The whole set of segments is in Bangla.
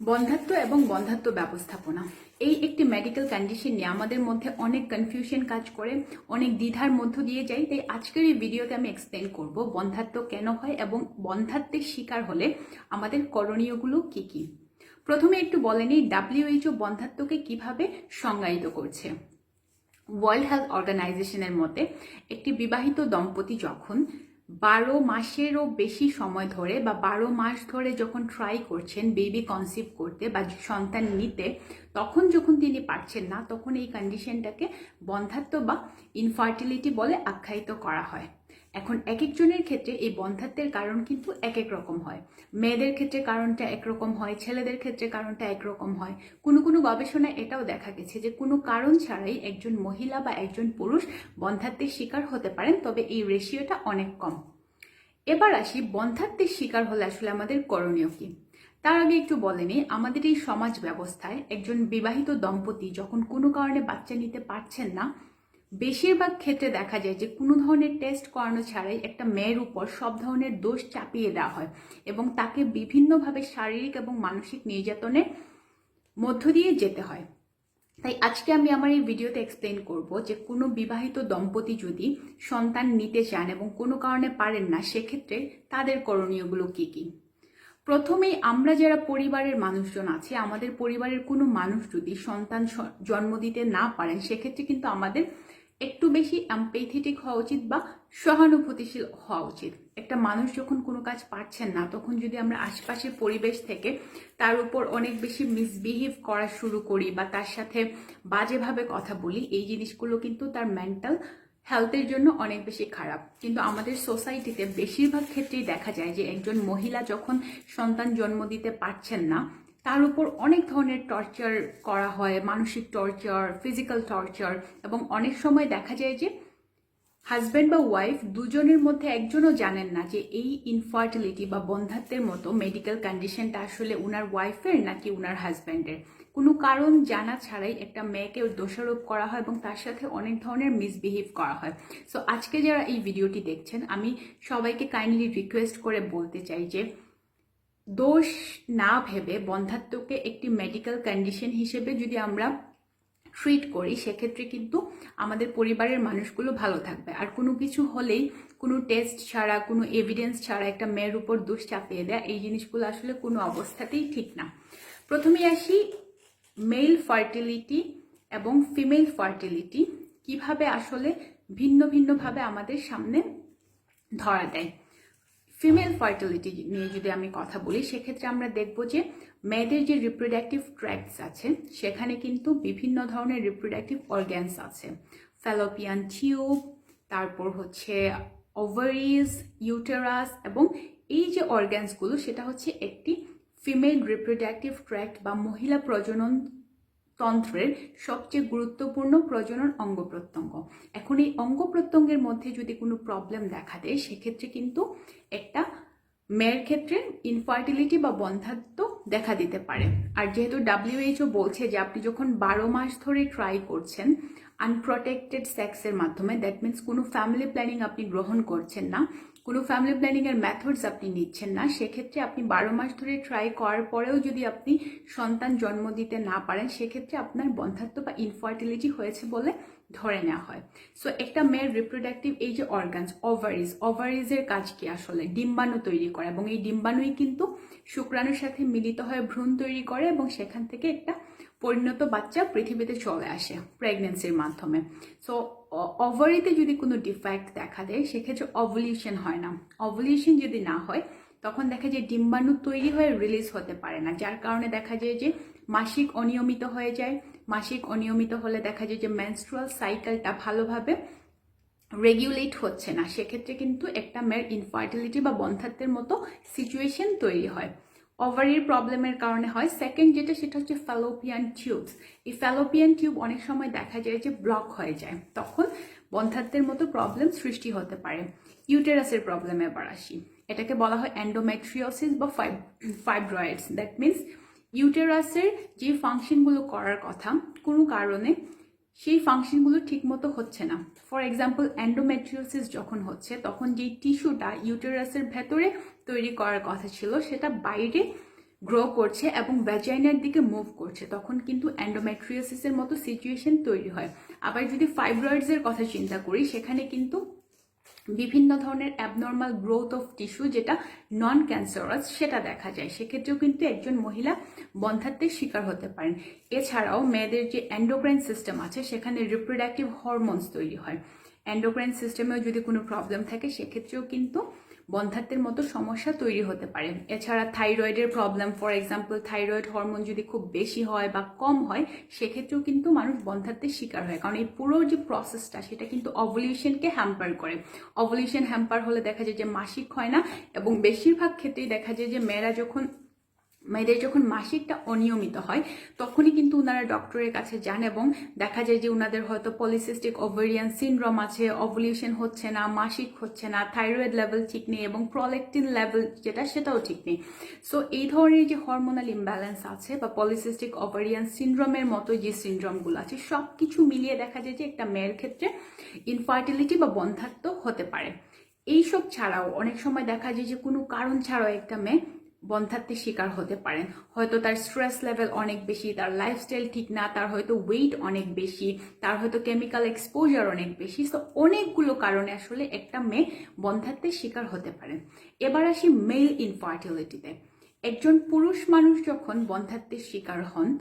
বন্ধাত্ব এবং বন্ধাত্ব ব্যবস্থাপনা। এই একটি মেডিকেল কন্ডিশন নিয়ে আমাদের মধ্যে অনেক কনফিউশন কাজ করে, অনেক দ্বিধার মধ্য দিয়ে যাই তাই আজকের এই ভিডিওতে আমি এক্সপ্লেন করব বন্ধাত্ব কেন হয় এবং বন্ধাত্বের শিকার হলে আমাদের করণীয়গুলো কি কি। প্রথমে একটু বলেনি ডাব্লিউএইচও বন্ধাত্বকে কীভাবে সংজ্ঞায়িত করছে। ওয়ার্ল্ড হেলথ অর্গানাইজেশনের মতে, একটি বিবাহিত দম্পতি যখন বারো মাসেরও বেশি সময় ধরে বা বারো মাস ধরে যখন ট্রাই করছেন বেবি কনসিভ করতে বা সন্তান নিতে, তখন যখন তিনি পারছেন না, তখন এই কন্ডিশনটাকে বন্ধাত্ব বা ইনফার্টিলিটি বলে আখ্যায়িত করা হয়। এখন এক একজনের ক্ষেত্রে এই বন্ধাত্বের কারণ কিন্তু এক এক রকম হয়। মেয়েদের ক্ষেত্রে কারণটা একরকম হয়, ছেলেদের ক্ষেত্রে কারণটা একরকম হয়। কোনো কোনো গবেষণায় এটাও দেখা গেছে যে কোনো কারণ ছাড়াই একজন মহিলা বা একজন পুরুষ বন্ধাত্বের শিকার হতে পারেন, তবে এই রেশিওটা অনেক কম। এবার আসি বন্ধাত্বের শিকার হলে আসলে আমাদের করণীয় কি? তার আগে একটু বলেনি আমাদের এই সমাজ ব্যবস্থায় একজন বিবাহিত দম্পতি যখন কোনো কারণে বাচ্চা নিতে পারছেন না বেশিরভাগ ক্ষেত্রে দেখা যায় যে কোনো ধরনের টেস্ট করানো ছাড়াই একটা মেয়ের উপর সব ধরনের দোষ চাপিয়ে দেওয়া হয় এবং তাকে বিভিন্নভাবে শারীরিক এবং মানসিক নির্যাতনের মধ্য দিয়ে যেতে হয়। তাই আজকে আমি আমার এই ভিডিওতে এক্সপ্লেন করব যে কোনো বিবাহিত দম্পতি যদি সন্তান নিতে চান এবং কোনো কারণে পারেন না, সেক্ষেত্রে তাদের করণীয়গুলো কি কি? প্রথমেই আমরা যারা পরিবারের মানুষজন আছে, আমাদের পরিবারের কোনো মানুষ যদি সন্তান জন্ম দিতে না পারেন, সেক্ষেত্রে কিন্তু আমাদের একটু বেশি অ্যাম্পেথেটিক হওয়া উচিত বা সহানুভূতিশীল হওয়া উচিত। একটা মানুষ যখন কোনো কাজ পারছেন না, তখন যদি আমরা আশপাশের পরিবেশ থেকে তার উপর অনেক বেশি মিসবিহেভ করা শুরু করি বা তার সাথে বাজেভাবে কথা বলি, এই জিনিসগুলো কিন্তু তার মেন্টাল হেলথের জন্য অনেক বেশি খারাপ। কিন্তু আমাদের সোসাইটিতে বেশিরভাগ ক্ষেত্রেই দেখা যায় যে একজন মহিলা যখন সন্তান জন্ম দিতে পারছেন না তার উপর অনেক ধরনের টর্চার করা হয়, মানসিক টর্চার ফিজিক্যাল টর্চার এবং অনেক সময় দেখা যায় যে হাজব্যান্ড বা ওয়াইফ দুজনের মধ্যে একজনও জানেন না যে এই ইনফার্টিলিটি বা বন্ধাত্বের মতো মেডিকেল কন্ডিশনটা আসলে উনার ওয়াইফের নাকি উনার হাজব্যান্ডের কোনো কারণ জানা ছাড়াই একটা মেয়েকে দোষারোপ করা হয় এবং তার সাথে অনেক ধরনের মিসবিহেভ করা হয়। সো আজকে যারা এই ভিডিওটি দেখছেন, আমি সবাইকে কাইন্ডলি রিকোয়েস্ট করে বলতে চাই যে দোষ না ভেবে বন্ধাত্বকে একটি মেডিকেল কন্ডিশন হিসেবে যদি আমরা ট্রিট করি, সেক্ষেত্রে কিন্তু আমাদের পরিবারের মানুষগুলো ভালো থাকবে। আর কোনো কিছু হলেই, কোনো টেস্ট ছাড়া, কোনো এভিডেন্স ছাড়া একটা মেয়ের উপর দোষ চাপিয়ে দেয়, এই জিনিসগুলো আসলে কোনো অবস্থাতেই ঠিক না। প্রথমেই আসি মেল ফার্টিলিটি এবং ফিমেল ফার্টিলিটি কীভাবে আসলে ভিন্ন ভিন্নভাবে আমাদের সামনে ধরা দেয়। ফিমেল ফার্টিলিটি নিয়ে যদি আমি কথা বলি, সেক্ষেত্রে আমরা দেখব যে মেয়েদের যে রিপ্রোডাক্টিভ ট্র্যাক্টস আছে, সেখানে কিন্তু বিভিন্ন ধরনের রিপ্রোডাক্টিভ অর্গ্যানস আছে। ফ্যালোপিয়ান টিউব তারপর হচ্ছে ওভারিজ ইউটেরাস এবং এই যে অর্গ্যানসগুলো সেটা হচ্ছে একটি ফিমেল রিপ্রোডাক্টিভ ট্র্যাক্ট বা মহিলা প্রজনন তন্ত্রের সবচেয়ে গুরুত্বপূর্ণ প্রজনন অঙ্গ প্রত্যঙ্গ। এখন এই অঙ্গ প্রত্যঙ্গের মধ্যে যদি কোনো প্রবলেম দেখা দেয়, সেক্ষেত্রে কিন্তু একটা মেয়ের ক্ষেত্রে ইনফার্টিলিটি বা বন্ধাত্ব দেখা দিতে পারে। আর যেহেতু ডাব্লিউএইচও বলছে যে আপনি যখন বারো মাস ধরে ট্রাই করছেন আনপ্রোটেক্টেড সেক্সের মাধ্যমে দ্যাট মিন্স কোনো ফ্যামিলি প্ল্যানিং আপনি গ্রহণ করছেন না কোনো ফ্যামিলি প্ল্যানিং এর মেথডস আপনি নিচ্ছেন না, সেক্ষেত্রে আপনি বারো মাস ধরে ট্রাই করার পরেও যদি আপনি সন্তান জন্ম দিতে না পারেন, সেক্ষেত্রে আপনার বন্ধাত্ব বা ইনফার্টিলিটি হয়েছে বলে ধরে নেওয়া হয়। সো একটা মেয়ের রিপ্রোডাক্টিভ এই যে অর্গানস ওভারিজ ওভারিজের কাজ কি আসলে? ডিম্বাণু তৈরি করে এবং এই ডিম্বাণুই কিন্তু শুক্রাণুর সাথে মিলিত হয়ে ভ্রূণ তৈরি করে এবং সেখান থেকে একটা পরিণত বাচ্চা পৃথিবীতে চলে আসে প্রেগনেন্সির মাধ্যমে। সো ওভারিতে যদি কোনো ডিফেক্ট দেখা দেয়, সেক্ষেত্রে অভলিউশন হয় না। অভলিউশন যদি না হয়, তখন দেখা যায় ডিম্বাণু তৈরি হয়ে রিলিজ হতে পারে না, যার কারণে দেখা যায় যে মাসিক অনিয়মিত হয়ে যায়। মাসিক অনিয়মিত হলে দেখা যায় যে মেনস্ট্রুয়াল সাইকেলটা ভালোভাবে রেগুলেট হচ্ছে না। সেক্ষেত্রে কিন্তু একটা মেয়ের ইনফার্টিলিটি বা বন্ধাত্বের মতো সিচুয়েশন তৈরি হয়। ওভারির প্রবলেমের কারণে হয়। সেকেন্ড যেটা, সেটা হচ্ছে ফ্যালোপিয়ান টিউবস এই ফ্যালোপিয়ান টিউব অনেক সময় দেখা যায় যে ব্লক হয়ে যায়। তখন বন্ধাত্বের মতো প্রবলেম সৃষ্টি হতে পারে। ইউটেরাসের প্রবলেমে এবার আসি। এটাকে বলা হয় অ্যান্ডোমেট্রিওসিস বা ফাইব্রয়েডস দ্যাট মিন্স ইউটেরাসের যে ফাংশনগুলো করার কথা, কোনো কারণে সেই ফাংশনগুলো ঠিক মতো হচ্ছে না। ফর এক্সাম্পল অ্যান্ডোমেট্রিওসিস যখন হচ্ছে, তখন যেই টিস্যুটা ইউটেরাসের ভেতরে তৈরি করার কথা ছিল, সেটা বাইরে গ্রো করছে এবং ভ্যাজাইনার দিকে মুভ করছে, তখন কিন্তু অ্যান্ডোমেট্রিওসিসের মতো সিচুয়েশন তৈরি হয়। আবার যদি ফাইব্রয়েডসের কথা চিন্তা করি, সেখানে কিন্তু বিভিন্ন ধরনের অ্যাবনর্মাল গ্রোথ অফ টিস্যু যেটা নন ক্যান্সারাস সেটা দেখা যায়। সেক্ষেত্রেও কিন্তু একজন মহিলা বন্ধাত্মের শিকার হতে পারেন। এছাড়াও মেয়েদের যে অ্যান্ডোক্রাইন সিস্টেম আছে, সেখানে রিপ্রোডাক্টিভ হরমোনস তৈরি হয়। অ্যান্ডোক্রাইন সিস্টেমেও যদি কোনো প্রবলেম থাকে, সেক্ষেত্রেও কিন্তু বন্ধাত্বের মতো সমস্যা তৈরি হতে পারে। এছাড়া থাইরয়েডের problem for example thyroid hormone যদি খুব বেশি হয় বা কম হয়, সেক্ষেত্রেও কিন্তু মানুষ বন্ধাত্বের শিকার হয়। কারণ এই পুরো যে প্রসেসটা সেটা কিন্তু অভলিউশনকে হ্যাম্পার করে। অভলিউশন হ্যাম্পার হলে দেখা যায় যে মাসিক হয় না এবং বেশিরভাগ ক্ষেত্রেই দেখা যায় যে মেয়েরা যখন মেয়েদের যখন মাসিকটা অনিয়মিত হয়, তখনই কিন্তু ওনারা ডক্টরের কাছে যান এবং দেখা যায় যে ওনাদের হয়তো পলিসিস্টিক ওভারিয়ান সিনড্রোম আছে অভলিউশন হচ্ছে না, মাসিক হচ্ছে না থাইরয়েড লেভেল ঠিক নেই এবং প্রলেকটিন লেভেল যেটা সেটাও ঠিক নেই। সো এই ধরনের যে হরমোনাল ইমব্যালেন্স আছে বা পলিসিস্টিক ওভারিয়ান সিনড্রোমের মতো যে সিনড্রোমগুলো আছে সব কিছু মিলিয়ে দেখা যায় যে একটা মেয়ের ক্ষেত্রে ইনফার্টিলিটি বা বন্ধাত্ম হতে পারে। এইসব ছাড়াও অনেক সময় দেখা যায় যে কোনো কারণ ছাড়াও একটা মেয়ে বন্ধাত্বের শিকার হতে পারেন। হয়তো তার স্ট্রেস লেভেল অনেক বেশি, তার লাইফস্টাইল ঠিক না, তার হয়তো ওয়েট অনেক বেশি, তার হয়তো কেমিক্যাল এক্সপোজার অনেক বেশি। তো অনেকগুলো কারণে আসলে একটা মেয়ে বন্ধাত্বের শিকার হতে পারে এবার আসি মেল ইনফার্টিলিটিতে একজন পুরুষ মানুষ যখন বন্ধাত্বের শিকার হন,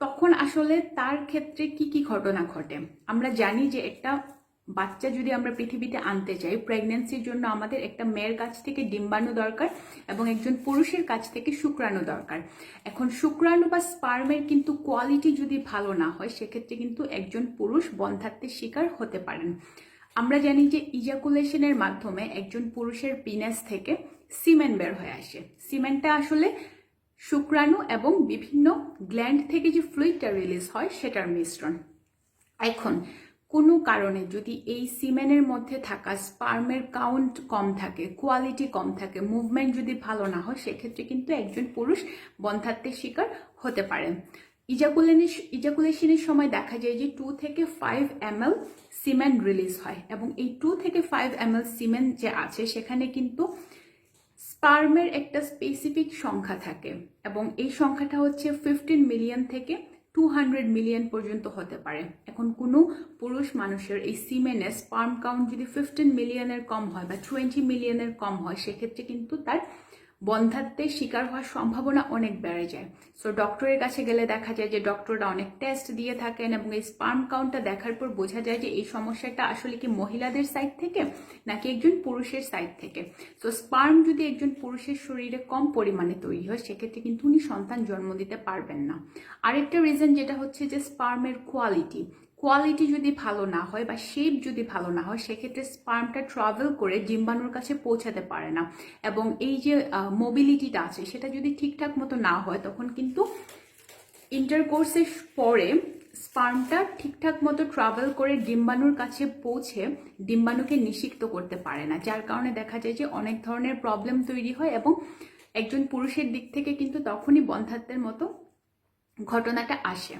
তখন আসলে তার ক্ষেত্রে কি কি ঘটনা ঘটে? আমরা জানি যে একটা বাচ্চা যদি আমরা পৃথিবীতে আনতে চাই প্রেগনেন্সির জন্য আমাদের একটা মেয়ের কাছ থেকে ডিম্বাণু দরকার এবং একজন পুরুষের কাছ থেকে শুক্রাণু দরকার। এখন শুক্রাণু বা স্পার্মের কিন্তু কোয়ালিটি যদি ভালো না হয়, সেক্ষেত্রে কিন্তু একজন পুরুষ বন্ধাত্বের শিকার হতে পারেন। আমরা জানি যে ইজাকুলেশনের মাধ্যমে একজন পুরুষের পিনাস থেকে সিমেন্ট বের হয়ে আসে। সিমেন্টটা আসলে শুক্রাণু এবং বিভিন্ন গ্ল্যান্ড থেকে যে ফ্লুইডটা রিলিজ হয়, সেটার মিশ্রণ। এখন কোনো কারণে যদি এই সিমেনের মধ্যে থাকা স্পার্মের কাউন্ট কম থাকে, কোয়ালিটি কম থাকে, মুভমেন্ট যদি ভালো না হয়, সেক্ষেত্রে কিন্তু একজন পুরুষ বন্ধাত্মের শিকার হতে পারে ইজাকুলেনের ইজাকুলেশনের সময় দেখা যায় যে টু থেকে five M L semen release হয় এবং এই টু থেকে ফাইভ এম এল সিমেন্ট যে আছে, সেখানে কিন্তু স্পার্মের একটা স্পেসিফিক সংখ্যা থাকে এবং এই সংখ্যাটা হচ্ছে ফিফটিন মিলিয়ন থেকে টু হান্ড্রেড মিলিয়ন পর্যন্ত হতে পারে। এখন কোনো পুরুষ মানুষের এই সিমেনে পার্ম কাউন্ট যদি ফিফটিন মিলিয়নের কম হয় বা টোয়েন্টি মিলিয়নের কম হয়, সেক্ষেত্রে কিন্তু তার বন্ধাত্বের শিকার হওয়ার সম্ভাবনা অনেক বেড়ে যায়। সো ডক্টরের কাছে গেলে দেখা যায় যে ডক্টররা অনেক টেস্ট দিয়ে থাকেন এবং এই স্পার্ম কাউন্টটা দেখার পর বোঝা যায় যে, এই সমস্যাটা আসলে কি মহিলাদের সাইড থেকে নাকি একজন পুরুষের সাইড থেকে? সো স্পার্ম যদি একজন পুরুষের শরীরে কম পরিমাণে তৈরি হয়, সেক্ষেত্রে কিন্তু উনি সন্তান জন্ম দিতে পারবেন না। আরেকটা রিজন যেটা হচ্ছে যে স্পার্মের কোয়ালিটি কোয়ালিটি যদি ভালো না হয় বা শেপ যদি ভালো না হয়, সেক্ষেত্রে স্পার্মটা ট্রাভেল করে ডিম্বাণুর কাছে পৌঁছাতে পারে না। এবং এই যে মোবিলিটিটা আছে, সেটা যদি ঠিকঠাক মতো না হয়, তখন কিন্তু ইন্টারকোর্সের পরে স্পার্মটা ঠিকঠাক মতো ট্রাভেল করে ডিম্বাণুর কাছে পৌঁছে ডিম্বাণুকে নিষিক্ত করতে পারে না। যার কারণে দেখা যায় যে, অনেক ধরনের প্রবলেম তৈরি হয় এবং একজন পুরুষের দিক থেকে কিন্তু তখনই বন্ধাত্মের মতো ঘটনাটা আসে।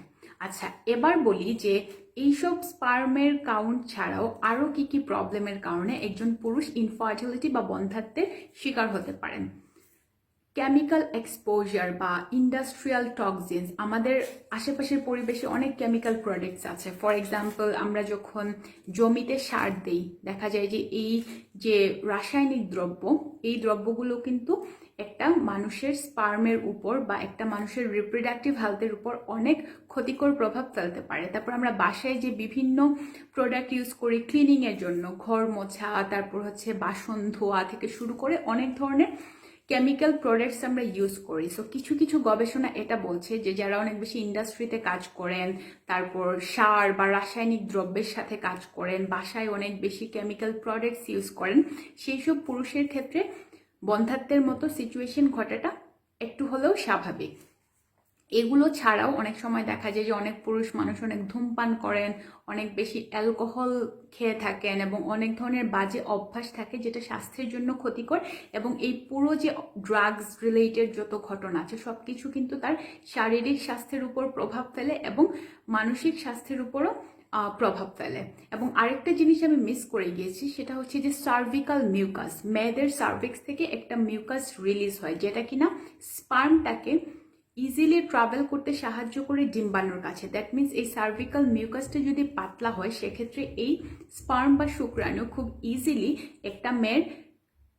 আচ্ছা এবার বলি যে এইসব স্পার্মের কাউন্ট ছাড়াও আরও কি কি প্রবলেমের কারণে একজন পুরুষ ইনফার্টিলিটি বা বন্ধাত্বের শিকার হতে পারেন? কেমিক্যাল এক্সপোজার বা ইন্ডাস্ট্রিয়াল টক্সিনস আমাদের আশেপাশের পরিবেশে অনেক কেমিক্যাল প্রোডাক্টস আছে। ফর এক্সাম্পল আমরা যখন জমিতে সার দেই, দেখা যায় যে এই যে রাসায়নিক দ্রব্য, এই দ্রব্যগুলো কিন্তু একটা মানুষের স্পার্মের উপর বা একটা মানুষের রিপ্রোডাক্টিভ হেলথের উপর অনেক ক্ষতিকর প্রভাব ফেলতে পারে। তারপর আমরা বাসায় যে বিভিন্ন প্রোডাক্ট ইউজ করি ক্লিনিংয়ের জন্য, ঘর মোছা, তারপর হচ্ছে বাসন ধোয়া থেকে শুরু করে অনেক ধরনের কেমিক্যাল প্রোডাক্টস আমরা ইউজ করি। সো কিছু কিছু গবেষণা এটা বলছে যে যারা অনেক বেশি ইন্ডাস্ট্রিতে কাজ করেন, তারপর সার বা রাসায়নিক দ্রব্যের সাথে কাজ করেন, বাসায় অনেক বেশি কেমিক্যাল প্রোডাক্টস ইউজ করেন, সেই সব পুরুষের ক্ষেত্রে বন্ধাত্বের মতো সিচুয়েশন ঘটাটা একটু হলেও স্বাভাবিক। এগুলো ছাড়াও অনেক সময় দেখা যায় যে অনেক পুরুষ মানুষ অনেক ধূমপান করেন, অনেক বেশি অ্যালকোহল খেয়ে থাকেন এবং অনেক ধরনের বাজে অভ্যাস থাকে যেটা স্বাস্থ্যের জন্য ক্ষতিকর এবং এই পুরো যে ড্রাগস রিলেটেড যত ঘটনা আছে সব কিছু কিন্তু তার শারীরিক স্বাস্থ্যের উপর প্রভাব ফেলে এবং মানসিক স্বাস্থ্যের উপরও প্রভাব ফেলে। এবং আরেকটা জিনিস আমি মিস করে গিয়েছি, সেটা হচ্ছে যে সার্ভিকাল মিউকাস মেয়েদের সার্ভিক্স থেকে একটা মিউকাস রিলিজ হয়, যেটা কিনা স্পার্মটাকে ইজিলি ট্রাভেল করতে সাহায্য করে ডিম্বানোর কাছে। দ্যাট মিন্স এই সার্ভিকাল মিউকাসটা যদি পাতলা হয়, সেক্ষেত্রে এই স্পার্ম বা শুক্রাণু খুব ইজিলি একটা মেয়ের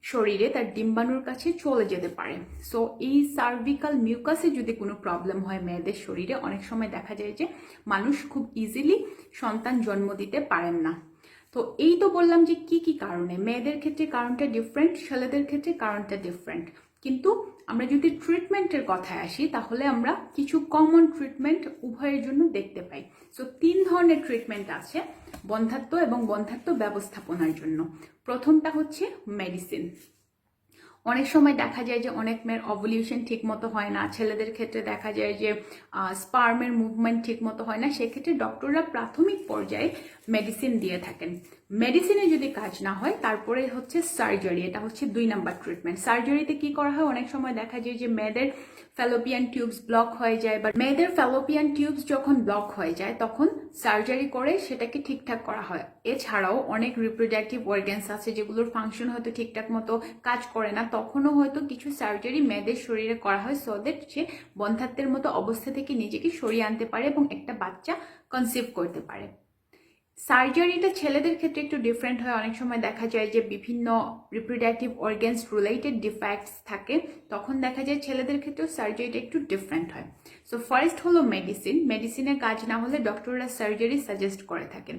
শরীরে তার ডিম্বাণুর কাছে চলে যেতে পারে। সো এই সার্ভিকাল মিউকাসে যদি কোনো প্রবলেম হয় মেয়েদের শরীরে, অনেক সময় দেখা যায় যে মানুষ খুব ইজিলি সন্তান জন্ম দিতে পারেন না। তো এই তো বললাম যে কি কি কারণে? মেয়েদের ক্ষেত্রে কারণটা ডিফারেন্ট ছেলেদের ক্ষেত্রে কারণটা ডিফারেন্ট কিন্তু আমরা যদি ট্রিটমেন্টের কথায় আসি, তাহলে আমরা কিছু কমন ট্রিটমেন্ট উভয়ের জন্য দেখতে পাই। সো তিন ধরনের ট্রিটমেন্ট আছে বন্ধাত্ব এবং বন্ধাত্ব ব্যবস্থাপনার জন্য। প্রথমটা হচ্ছে মেডিসিন অনেক সময় দেখা যায় যে অনেক মেয়ের অভলিউশন ঠিক মতো হয় না, ছেলেদের ক্ষেত্রে দেখা যায় যে স্পার্মের মুভমেন্ট ঠিক মতো হয় না, সেক্ষেত্রে ডক্টররা প্রাথমিক পর্যায়ে মেডিসিন দিয়ে থাকেন। মেডিসিনে যদি কাজ না হয়, তারপরে হচ্ছে সার্জারি। এটা হচ্ছে দুই নাম্বার ট্রিটমেন্ট সার্জারিতে কি করা হয়? অনেক সময় দেখা যায় যে মেয়েদের ফ্যালোপিয়ান টিউবস ব্লক হয়ে যায় বা মেয়েদের ফ্যালোপিয়ান টিউবস যখন ব্লক হয়ে যায়, তখন সার্জারি করে সেটাকে ঠিকঠাক করা হয়। এছাড়াও অনেক রিপ্রোডাক্টিভ অর্গ্যানস আছে যেগুলোর ফাংশন হয়তো ঠিকঠাক মতো কাজ করে না। তখনও হয়তো কিছু সার্জারি মেয়েদের শরীরে করা হয় সো দ্যাট সে বন্ধাত্বের মতো অবস্থা থেকে নিজেকে সরিয়ে আনতে পারে এবং একটা বাচ্চা কনসিভ করতে পারে। সার্জারিটা ছেলেদের ক্ষেত্রে একটু ডিফারেন্ট হয়। অনেক সময় দেখা যায় যে বিভিন্ন রিপ্রোডাক্টিভ অর্গ্যানস রিলেটেড ডিফেক্টস থাকে। তখন দেখা যায় ছেলেদের ক্ষেত্রেও সার্জারিটা একটু ডিফারেন্ট হয়। সো ফার্স্ট হলো মেডিসিন মেডিসিনের কাজ না হলে ডক্টররা সার্জারি সাজেস্ট করে থাকেন।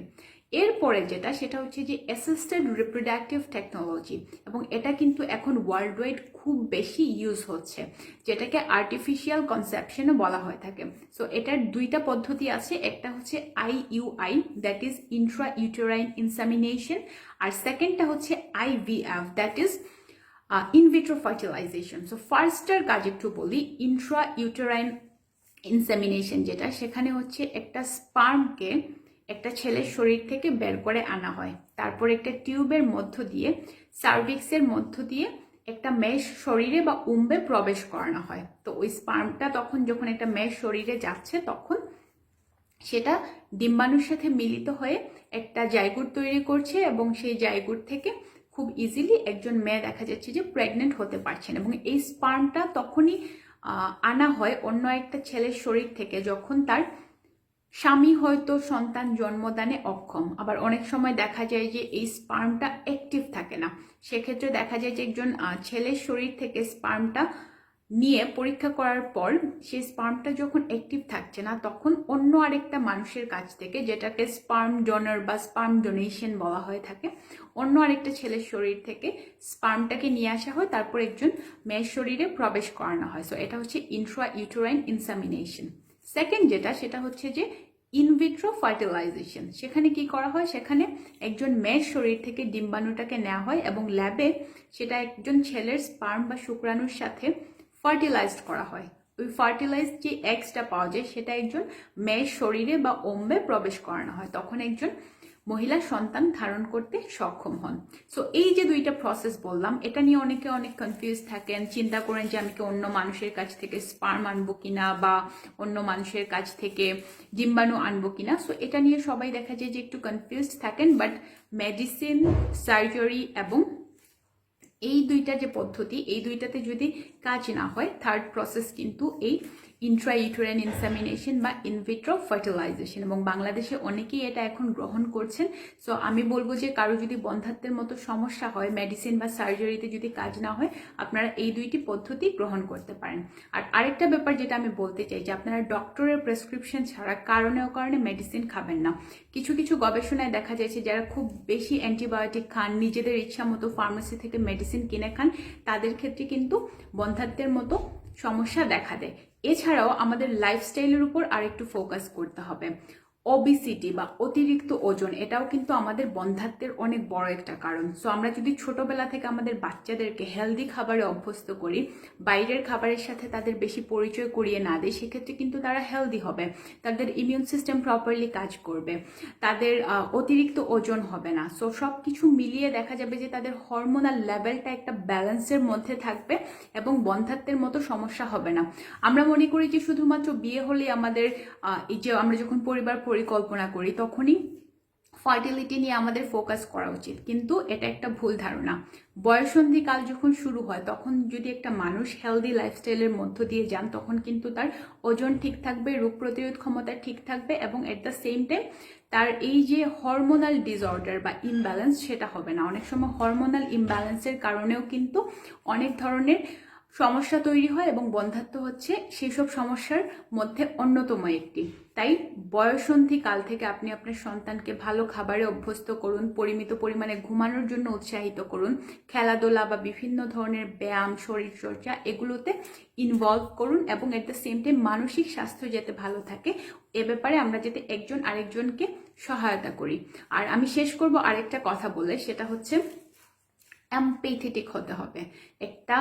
এরপরে যেটা, সেটা হচ্ছে যে অ্যাসিস্টেড রিপ্রোডাক্টিভ টেকনোলজি এবং এটা কিন্তু এখন ওয়ার্ল্ড ওয়াইড খুব বেশি ইউজ হচ্ছে, যেটাকে আর্টিফিশিয়াল কনসেপশনও বলা হয়ে থাকে। সো এটার দুইটা পদ্ধতি আছে, একটা হচ্ছে IUI that is intra uterine insemination আর সেকেন্ডটা হচ্ছে IVF that is in vitro fertilisation so ফার্স্টের কাজ একটু বলি ইন্ট্রা ইউটেরাইন ইনসেমিনেশন যেটা, সেখানে হচ্ছে একটা স্পার্মকে একটা ছেলের শরীর থেকে বের করে আনা হয়। তারপর একটা টিউবের মধ্য দিয়ে, সার্ভিক্সের মধ্য দিয়ে একটা মেষ শরীরে বা উম্বে প্রবেশ করানো হয়। তো ওই স্পার্মটা তখন যখন একটা মেষ শরীরে যাচ্ছে, তখন সেটা ডিম্বাণুর সাথে মিলিত হয়ে একটা জায়গুট তৈরি করছে এবং সেই জায়গুট থেকে খুব ইজিলি একজন মেয়ে দেখা যাচ্ছে যে প্রেগনেন্ট হতে পারছেন এবং এই স্পার্মটা তখনই আনা হয় অন্য একটা ছেলের শরীর থেকে, যখন তার স্বামী হয়তো সন্তান জন্মদানে অক্ষম, আবার অনেক সময় দেখা যায় যে এই স্পার্মটা অ্যাক্টিভ থাকে না। সেক্ষেত্রে দেখা যায় যে একজন ছেলের শরীর থেকে স্পার্মটা নিয়ে পরীক্ষা করার পর সেই স্পার্মটা যখন অ্যাক্টিভ থাকছে না, তখন অন্য আরেকটা মানুষের কাছ থেকে, যেটাকে স্পার্ম ডোনার বা স্পার্ম ডোনেশন বলা হয়ে থাকে, অন্য আরেকটা ছেলের শরীর থেকে স্পার্মটাকে নিয়ে আসা হয়, তারপর একজন মেয়ের শরীরে প্রবেশ করানো হয়। সো এটা হচ্ছে ইন্ট্রা ইউটোরাইন ইনসামিনেশন সেকেন্ড যেটা, সেটা হচ্ছে যে ইনভিট্রো ফার্টিলাইজেশন সেখানে কি করা হয়? সেখানে একজন মেয়ের শরীর থেকে ডিম্বাণুটাকে নেওয়া হয় এবং ল্যাবে সেটা একজন ছেলের স্পার্ম বা শুক্রাণুর সাথে ফার্টিলাইজড করা হয়। ওই ফার্টিলাইজ যে এক্সটা পাওয়া যায়, সেটা একজন মেয়ের শরীরে বা ওম্বে প্রবেশ করানো হয়। তখন একজন মহিলা সন্তান ধারণ করতে সক্ষম হন। সো এই যে দুইটা প্রসেস বললাম, এটা নিয়ে অনেকে অনেক কনফিউজ থাকেন, চিন্তা করেন যে আমি কি অন্য মানুষের কাছ থেকে স্পার্ম আনব কিনা বা অন্য মানুষের কাছ থেকে ডিম্বাণু আনব কিনা। সো এটা নিয়ে সবাই দেখা যায় যে একটু কনফিউজ থাকেন বাট মেডিসিন সার্জারি এবং এই দুইটা যে পদ্ধতি, এই দুইটাতে যদি কাজ না হয় থার্ড প্রসেস কিন্তু এই ইন্ট্রাইউটেরাইন ইনসামিনেশন বা ইনভিট্রো ফার্টিলাইজেশন এবং বাংলাদেশে অনেকেই এটা এখন গ্রহণ করছেন। সো আমি বলব যে কারও যদি বন্ধাত্বের মতো সমস্যা হয় মেডিসিন বা সার্জারিতে যদি কাজ না হয়, আপনারা এই দুইটি পদ্ধতি গ্রহণ করতে পারেন। আর আরেকটা ব্যাপার যেটা আমি বলতে চাই যে আপনারা ডক্টরের প্রেসক্রিপশন ছাড়া কারণে কারণে মেডিসিন খাবেন না। কিছু কিছু গবেষণায় দেখা যাচ্ছে যারা খুব বেশি অ্যান্টিবায়োটিক খান, নিজেদের ইচ্ছা মতো ফার্মেসি থেকে মেডিসিন কিনে খান, তাদের ক্ষেত্রে কিন্তু বন্ধাত্বের মতো সমস্যা দেখা দেয়। এছাড়াও আমাদের লাইফস্টাইলের উপর আরেকটু ফোকাস করতে হবে। ওবিসিটি বা অতিরিক্ত ওজন, এটাও কিন্তু আমাদের বন্ধাত্বের অনেক বড় একটা কারণ। সো আমরা যদি ছোটবেলা থেকে আমাদের বাচ্চাদেরকে হেলদি খাবারে অভ্যস্ত করি, বাইরের খাবারের সাথে তাদের বেশি পরিচয় করিয়ে না দিই, সেক্ষেত্রে কিন্তু তারা হেলদি হবে, তাদের ইমিউন সিস্টেম প্রপারলি কাজ করবে, তাদের অতিরিক্ত ওজন হবে না। সো সব কিছু মিলিয়ে দেখা যাবে যে তাদের হরমোনাল লেভেলটা একটা ব্যালেন্সের মধ্যে থাকবে এবং বন্ধাত্বের মতো সমস্যা হবে না। আমরা মনে করি যে শুধুমাত্র বিয়ে হলে আমাদের এই যে আমরা যখন পরিবার পরিকল্পনা করি, তখনই ফার্টিলিটি নিয়ে আমাদের ফোকাস করা উচিত। কিন্তু এটা একটা ভুল ধারণা। বয়সন্ধি কাল যখন শুরু হয়, তখন যদি একটা মানুষ হেলদি লাইফস্টাইলের মধ্য দিয়ে যান, তখন কিন্তু তার ওজন ঠিক থাকবে, রোগ প্রতিরোধ ক্ষমতা ঠিক থাকবে এবং এট দ্য সেম টাইম তার এই যে হরমোনাল ডিসঅর্ডার বা ইমব্যালেন্স সেটা হবে না। অনেক সময় হরমোনাল ইমব্যালেন্সের কারণেও কিন্তু অনেক ধরনের সমস্যা তৈরি হয় এবং বন্ধাত্ব হচ্ছে সেসব সমস্যার মধ্যে অন্যতম একটি। তাই বয়সন্ধি কাল থেকে আপনি আপনার সন্তানকে ভালো খাবারে অভ্যস্ত করুন, পরিমিত পরিমাণে ঘুমানোর জন্য উৎসাহিত করুন, খেলাধুলা বা বিভিন্ন ধরনের ব্যায়াম, শরীরচর্চা এগুলোতে ইনভলভ করুন এবং এট দ্য সেম টাইম মানসিক স্বাস্থ্য যাতে ভালো থাকে, এ ব্যাপারে আমরা যাতে একজন আরেকজনকে সহায়তা করি। আর আমি শেষ করব আরেকটা কথা বলে, সেটা হচ্ছে অ্যাম্পেথেটিক হতে হবে। একটা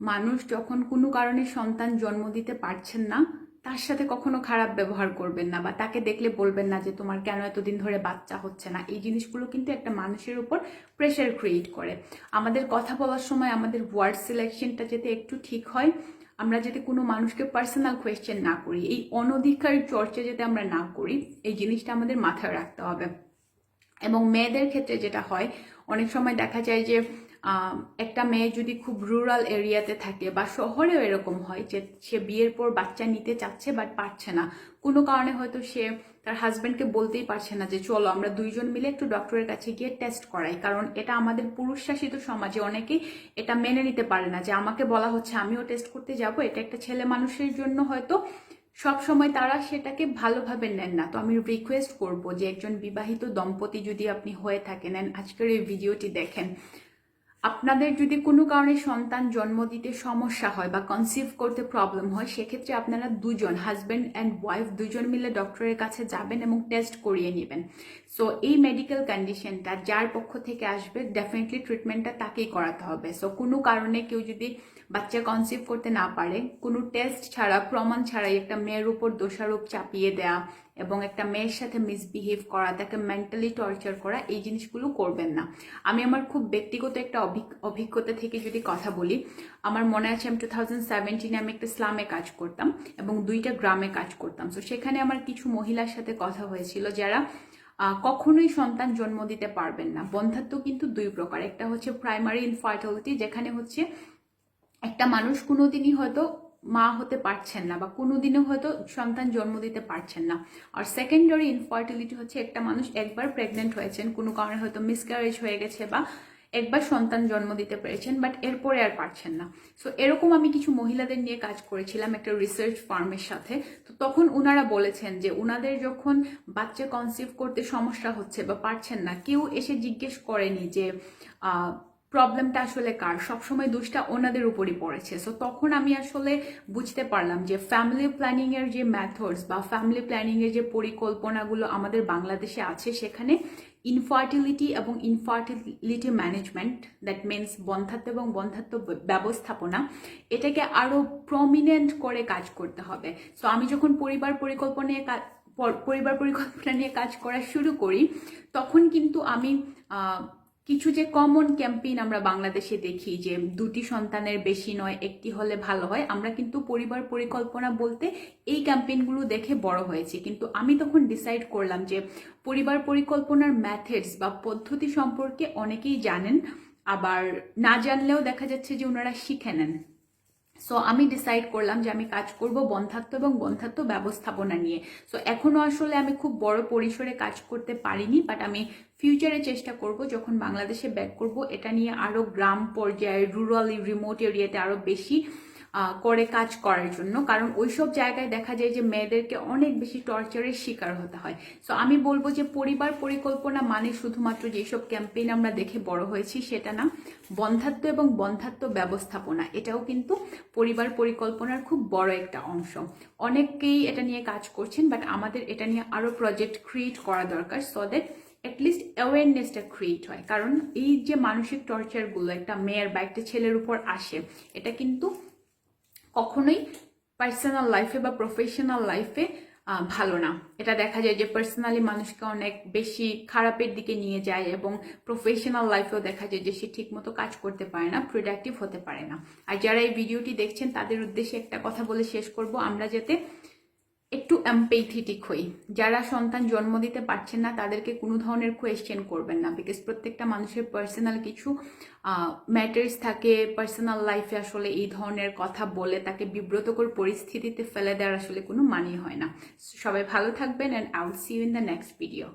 মানুষ যখন কোনো কারণে সন্তান জন্ম দিতে পারছেন না, তার সাথে কখনো খারাপ ব্যবহার করবেন না বা তাকে দেখলে বলবেন না যে তোমার কেন এতদিন ধরে বাচ্চা হচ্ছে না। এই জিনিসগুলো কিন্তু একটা মানুষের উপর প্রেশার ক্রিয়েট করে। আমাদের কথা বলার সময় আমাদের ওয়ার্ড সিলেকশনটা যাতে একটু ঠিক হয়, আমরা যাতে কোনো মানুষকে পার্সোনাল কোয়েশ্চেন না করি, এই অনধিকার চর্চা যাতে আমরা না করি, এই জিনিসটা আমাদের মাথায় রাখতে হবে। এবং মেয়েদের ক্ষেত্রে যেটা হয়, অনেক সময় দেখা যায় যে একটা মেয়ে যদি খুব রুরাল এরিয়াতে থাকে বা শহরেও এরকম হয় যে সে বিয়ের পর বাচ্চা নিতে চাচ্ছে বাট পারছে না। কোনো কারণে হয়তো সে তার হাজব্যান্ডকে বলতেই পারছে না যে, চলো আমরা দুইজন মিলে একটু ডক্টরের কাছে গিয়ে টেস্ট করাই। কারণ এটা আমাদের পুরুষ শাসিত সমাজে অনেকেই এটা মেনে নিতে পারে না যে, আমাকে বলা হচ্ছে আমিও টেস্ট করতে যাব। এটা একটা ছেলে মানুষের জন্য হয়তো সব সময় তারা সেটাকে ভালোভাবে নেন না। তো আমি রিকোয়েস্ট করব যে, একজন বিবাহিত দম্পতি যদি আপনি হয়ে থাকেন আজকের এই ভিডিওটি দেখেন আপনাদের যদি কোনো কারণে সন্তান জন্ম দিতে সমস্যা হয় বা কনসিভ করতে প্রবলেম হয়, সেক্ষেত্রে আপনারা দুজন হাজব্যান্ড অ্যান্ড ওয়াইফ দুজন মিলে ডক্টরের কাছে যাবেন এবং টেস্ট করিয়ে নেবেন। সো এই মেডিকেল কন্ডিশনটা যার পক্ষ থেকে আসবে ডেফিনেটলি ট্রিটমেন্টটা তাকেই করাতে হবে। সো কোনো কারণে কেউ যদি বাচ্চা কনসিভ করতে না পারে, কোনো টেস্ট ছাড়া, প্রমাণ ছাড়াই একটা মেয়ের উপর দোষারোপ চাপিয়ে দেয়া এবং একটা মেয়ের সাথে মিসবিহেভ করা, তাকে মেন্টালি টর্চার করা, এই জিনিসগুলো করবেন না। আমি আমার খুব ব্যক্তিগত একটা অভিজ্ঞ- অভিজ্ঞতা থেকে যদি কথা বলি, আমার মনে আছে আমি টু থাউজেন্ড সেভেন্টিনে আমি একটা স্লামে কাজ করতাম এবং দুইটা গ্রামে কাজ করতাম। তো সেখানে আমার কিছু মহিলার সাথে কথা হয়েছিল যারা কখনোই সন্তান জন্ম দিতে পারবেন না। বন্ধাত্ব কিন্তু দুই প্রকার। একটা হচ্ছে প্রাইমারি ইনফার্টিলিটি যেখানে হচ্ছে একটা মানুষ কোনোদিনই হয়তো মা হতে পারছেন না বা কোনোদিনও হয়তো সন্তান জন্ম দিতে পারছেন না। আর সেকেন্ডারি ইনফার্টিলিটি হচ্ছে একটা মানুষ একবার প্রেগনেন্ট হয়েছেন, কোনো কারণে হয়তো মিসক্যারেজ হয়ে গেছে বা একবার সন্তান জন্ম দিতে পেরেছেন বাট এরপরে আর পারছেন না। সো এরকম আমি কিছু মহিলাদের নিয়ে কাজ করেছিলাম একটা রিসার্চ ফার্মের সাথে। তো তখন ওনারা বলেছেন যে ওনাদের যখন বাচ্চা কনসিভ করতে সমস্যা হচ্ছে বা পারছেন না, কেউ এসে জিজ্ঞেস করেনি যে প্রবলেমটা আসলে কার? সবসময় দোষটা ওনাদের উপরই পড়েছে। সো তখন আমি আসলে বুঝতে পারলাম যে ফ্যামিলি প্ল্যানিং এর যে মেথডস বা ফ্যামিলি প্ল্যানিং এর যে পরিকল্পনাগুলো আমাদের বাংলাদেশে আছে, সেখানে ইনফার্টিলিটি এবং ইনফার্টিলিটি ম্যানেজমেন্ট দ্যাট মিনস বন্ধাত্ব এবং বন্ধাত্ব ব্যবস্থাপনা, এটাকে আরও প্রমিনেন্ট করে কাজ করতে হবে। সো আমি যখন পরিবার পরিকল্পনা নিয়ে পরিবার পরিকল্পনা নিয়ে কাজ করা শুরু করি, তখন কিন্তু আমি কিছু যে কমন ক্যাম্পেইন আমরা বাংলাদেশে দেখি যে দুটি সন্তানের বেশি নয়, একটি হলে ভালো হয়, আমরা কিন্তু পরিবার পরিকল্পনা বলতে এই ক্যাম্পেইনগুলো দেখে বড় হয়েছে। কিন্তু আমি তখন ডিসাইড করলাম যে পরিবার পরিকল্পনার ম্যাথডস বা পদ্ধতি সম্পর্কে অনেকেই জানেন, আবার না জানলেও দেখা যাচ্ছে যে ওনারা শিখে নেন। সো আমি ডিসাইড করলাম যে আমি কাজ করব বন্ধাত্ম এবং বন্ধাত্ম ব্যবস্থাপনা নিয়ে। সো এখনও আসলে আমি খুব বড় পরিসরে কাজ করতে পারিনি বাট আমি ফিউচারে চেষ্টা করব যখন বাংলাদেশে ব্যাক করব। এটা নিয়ে আরও গ্রাম পর্যায়ে রুরাল রিমোট এরিয়াতে আরও বেশি করে কাজ করার জন্য। কারণ ওইসব জায়গায় দেখা যায় যে মেয়েদেরকে অনেক বেশি টর্চারের শিকার হতে হয়। সো আমি বলব যে পরিবার পরিকল্পনা মানে শুধুমাত্র যেসব ক্যাম্পেইন আমরা দেখে বড় হয়েছি সেটা না বন্ধাত্ব এবং বন্ধাত্ব ব্যবস্থাপনা। এটাও কিন্তু পরিবার পরিকল্পনার খুব বড় একটা অংশ। অনেকেই এটা নিয়ে কাজ করছেন বাট আমাদের এটা নিয়ে আরও প্রজেক্ট ক্রিয়েট করা দরকার সো দ্যাট অ্যাটলিস্ট অ্যাওয়ারনেসটা ক্রিয়েট হয়। কারণ এই যে মানসিক টর্চারগুলো একটা মেয়ের বা একটা ছেলের উপর আসে, এটা কিন্তু কখনোই পার্সোনাল লাইফে বা প্রফেশনাল লাইফে ভালো না। এটা দেখা যায় যে পার্সোনালি মানুষকে অনেক বেশি খারাপের দিকে নিয়ে যায় এবং প্রফেশনাল লাইফেও দেখা যায় যে সে ঠিকমতো কাজ করতে পারে না প্রোডাক্টিভ হতে পারে না। আর যারা এই ভিডিওটি দেখছেন, তাদের উদ্দেশ্যে একটা কথা বলে শেষ করব। আমরা যাতে একটু এম্পেথেটিক হই। যারা সন্তান জন্ম দিতে পারছেন না, তাদেরকে কোনো ধরনের কোয়েশ্চেন করবেন না বিকজ প্রত্যেকটা মানুষের পার্সোনাল কিছু ম্যাটার্স থাকে পার্সোনাল লাইফে আসলে এই ধরনের কথা বলে তাকে বিব্রতকর পরিস্থিতিতে ফেলে দেওয়ার আসলে কোনো মানি হয় না। সবাই ভালো থাকবেন and out see you in the next video